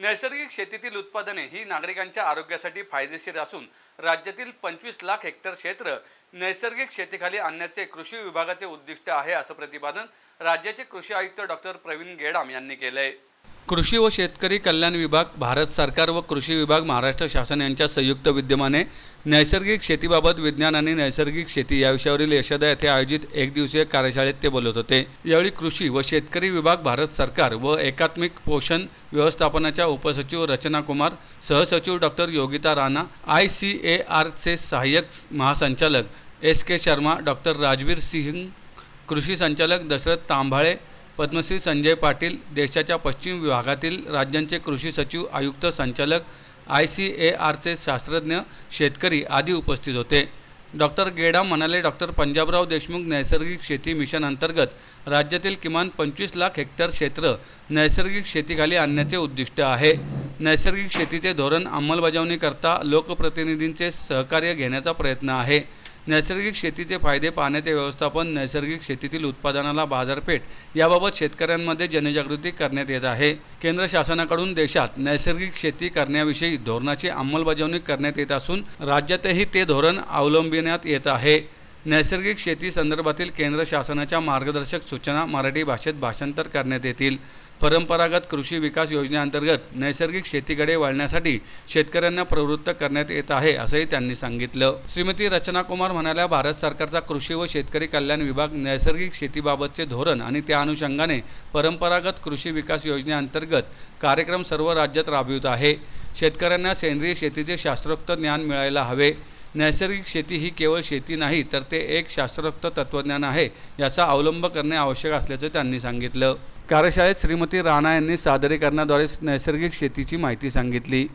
नैसर्गिक शेतीतील उत्पादने ही नागरिकांच्या आरोग्यासाठी फायदेशीर असून राज्यातील पंचवीस लाख हेक्टर क्षेत्र नैसर्गिक शेतीखाली आणण्याचे कृषी विभागाचे उद्दिष्ट आहे असं प्रतिपादन राज्याचे कृषी आयुक्त डॉक्टर प्रवीण गेडाम यांनी केलंय. कृषी व शेतकरी कल्याण विभाग भारत सरकार व कृषी विभाग महाराष्ट्र शासन यांच्या संयुक्त विद्यमाने नैसर्गिक शेतीबाबत विज्ञान आणि नैसर्गिक शेती या विषयावरील यशदा येथे आयोजित एक दिवसीय कार्यशाळेत ते बोलत होते. यावेळी कृषी व शेतकरी विभाग भारत सरकार व एकात्मिक पोषण व्यवस्थापनाच्या उपसचिव रचना कुमार सहसचिव doctor Yogita Rana I C A आरचे सहाय्यक महासंचालक S K Sharma doctor Rajveer Singh कृषी संचालक दशरथ तांभाळे पद्मश्री संजय पाटील देशाच्या पश्चिम विभागातील राज्यांचे कृषी सचिव आयुक्त संचालक आय सी ए आरचे शास्त्रज्ञ शेतकरी आदी उपस्थित होते. डॉक्टर गेडा म्हणाले डॉक्टर पंजाबराव देशमुख नैसर्गिक शेती मिशन अंतर्गत राज्यातील किमान पंचवीस लाख हेक्टर क्षेत्र नैसर्गिक शेतीखाली आणण्याचे उद्दिष्ट आहे. नैसर्गिक शेतीचे धोरण अंमलबजावणीकरता लोकप्रतिनिधींचे सहकार्य घेण्याचा प्रयत्न आहे. नैसर्गिक शेतीचे फायदे पाण्याचे व्यवस्थापन नैसर्गिक शेतीतील उत्पादनाला बाजारपेठ याबाबत शेतकऱ्यांमध्ये जनजागृती करण्यात येत आहे. केंद्र शासनाकडून देशात नैसर्गिक शेती करण्याविषयी धोरणाची अंमलबजावणी करण्यात येत असून राज्यातही ते धोरण अवलंबिण्यात येत आहे. नैसर्गिक शेती संदर्भातील केंद्र शासनाच्या मार्गदर्शक सूचना मराठी भाषेत भाषांतर करण्यात येतील. परंपरागत कृषी विकास योजनेअंतर्गत नैसर्गिक शेतीकडे वळण्यासाठी शेतकऱ्यांना प्रवृत्त करण्यात येत आहे असंही त्यांनी सांगितलं. श्रीमती रचना कुमार म्हणाल्या भारत सरकारचा कृषी व शेतकरी कल्याण विभाग नैसर्गिक शेतीबाबतचे धोरण आणि त्या अनुषंगाने परंपरागत कृषी विकास योजनेअंतर्गत कार्यक्रम सर्व राज्यात राबवित आहे. शेतकऱ्यांना सेंद्रिय शेतीचे शास्त्रोक्त ज्ञान मिळायला हवे. नैसर्गिक शेती ही केवळ शेती नाही तर ते एक शास्त्रोक्त तत्त्वज्ञान आहे याचा अवलंब करणे आवश्यक असल्याचं त्यांनी सांगितलं. कार्यशाळेत श्रीमती राणा यांनी सादरीकरणाद्वारे नैसर्गिक शेतीची माहिती सांगितली.